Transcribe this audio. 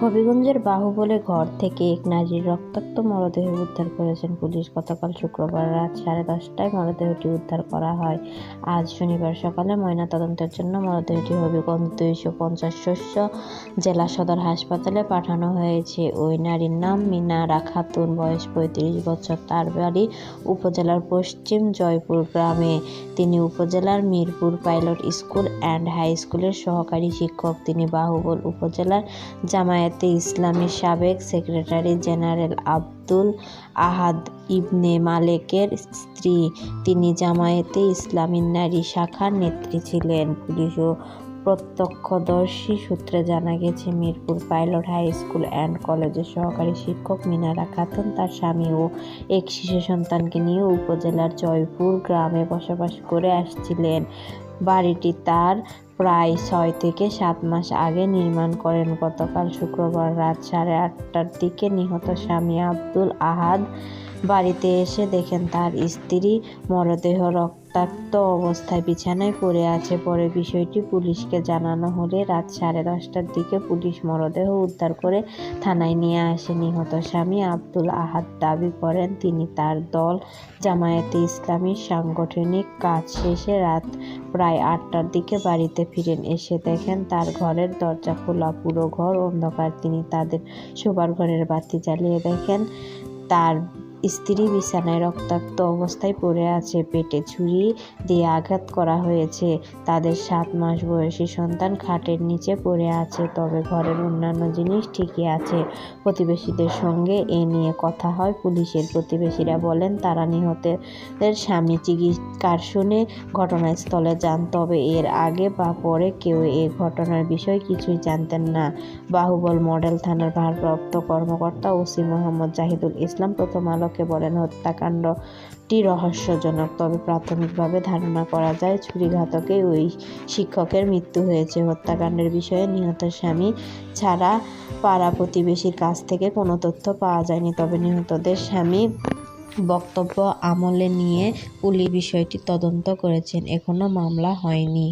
হবিগঞ্জের বাহুবলে ঘর থেকে এক নারীর রক্তাক্ত মরদেহ উদ্ধার করেছেন পুলিশ। গতকাল শুক্রবার রাত সাড়ে দশটায় মরদেহটি উদ্ধার করা হয়। আজ শনিবার সকালে ময়নাতদন্তের জন্য মরদেহটি হবিগঞ্জ দুইশো পঞ্চাশ শস্য জেলা সদর হাসপাতালে পাঠানো হয়েছে। ওই নারীর নাম মিনারা খাতুন বয়স পঁয়ত্রিশ বছর। তার বাড়ি উপজেলার পশ্চিম জয়পুর গ্রামে। তিনি উপজেলার Mirpur pilot school and high স্কুলের সহকারী শিক্ষক। তিনি বাহুবল উপজেলার জামায়াতে ইসলামীর সাবেক সেক্রেটারি জেনারেল আব্দুল আহাদ ইবনে মালেকের স্ত্রী। তিনি জামায়াতে ইসলামীর নারী শাখার নেত্রী ছিলেন। পুলিশ ও প্রত্যক্ষদর্শী সূত্রে জানা গেছে, Mirpur pilot high school and কলেজের সহকারী শিক্ষক মিনারা খাতুন তার স্বামী ও এক শিশু সন্তানকে নিয়ে উপজেলার জয়পুর গ্রামে বসবাস করে আসছিলেন। বাড়িটি তার প্রায় ছয় থেকে সাত মাস আগে নির্মাণ করেন। গতকাল শুক্রবার রাত সাড়ে আটটার দিকে নিহত স্বামী আব্দুল আহাদ বাড়িতে এসে দেখেন তার স্ত্রী মরদেহ রক্তাক্ত অবস্থায় বিছানায় পড়ে আছে। পরে বিষয়টি পুলিশকে জানানো হলে রাত সাড়ে দশটার দিকে পুলিশ মরদেহ উদ্ধার করে থানায় নিয়ে আসে। নিহত স্বামী আব্দুল আহাদ দাবি করেন, তিনি তার দল জামায়াতে ইসলামীর সাংগঠনিক কাজ শেষে রাত প্রায় আটটার দিকে বাড়িতে ফিরেন। এসে দেখেন তার ঘরের দরজা খোলা, পুরো ঘর অন্ধকার। তিনি তাদের শোবার ঘরের বাতি জ্বালিয়ে দেখেন তার স্ত্রী বিছানায় রক্তাক্ত অবস্থায় পড়ে আছে। পেটে ছুরি দিয়ে আঘাত করা হয়েছে। তাদের সাত মাস বয়সী সন্তান খাটের নিচে পড়ে আছে। তবে ঘরের অন্যান্য জিনিস ঠিকই আছে। প্রতিবেশীদের সঙ্গে এ নিয়ে কথা হয়। পুলিশের প্রতিবেশীরা বলেন, তারা নিহতের স্বামী চিৎকার শুনে ঘটনাস্থলে যান, তবে এর আগে বা পরে কেউ এ ঘটনার বিষয়ে কিছুই জানতেন না। বাহুবল মডেল থানার ভারপ্রাপ্ত কর্মকর্তা ওসি মোহাম্মদ জাহিদুল ইসলাম প্রথম আলোকে বলেন, হত্যাকাণ্ডটি রহস্যজনক, তবে প্রাথমিকভাবে ধারণা করা যায় ছুরিঘাতকে ওই শিক্ষকের মৃত্যু হয়েছে। হত্যাকাণ্ডের বিষয়ে নিহত স্বামী ছাড়া পাড়া প্রতিবেশীর কাছ থেকে কোনো তথ্য পাওয়া যায়নি, তবে নিহতদের স্বামী বক্তব্য আমলে নিয়ে পুলিশ বিষয়টি তদন্ত করেছেন। এখনও মামলা হয়নি।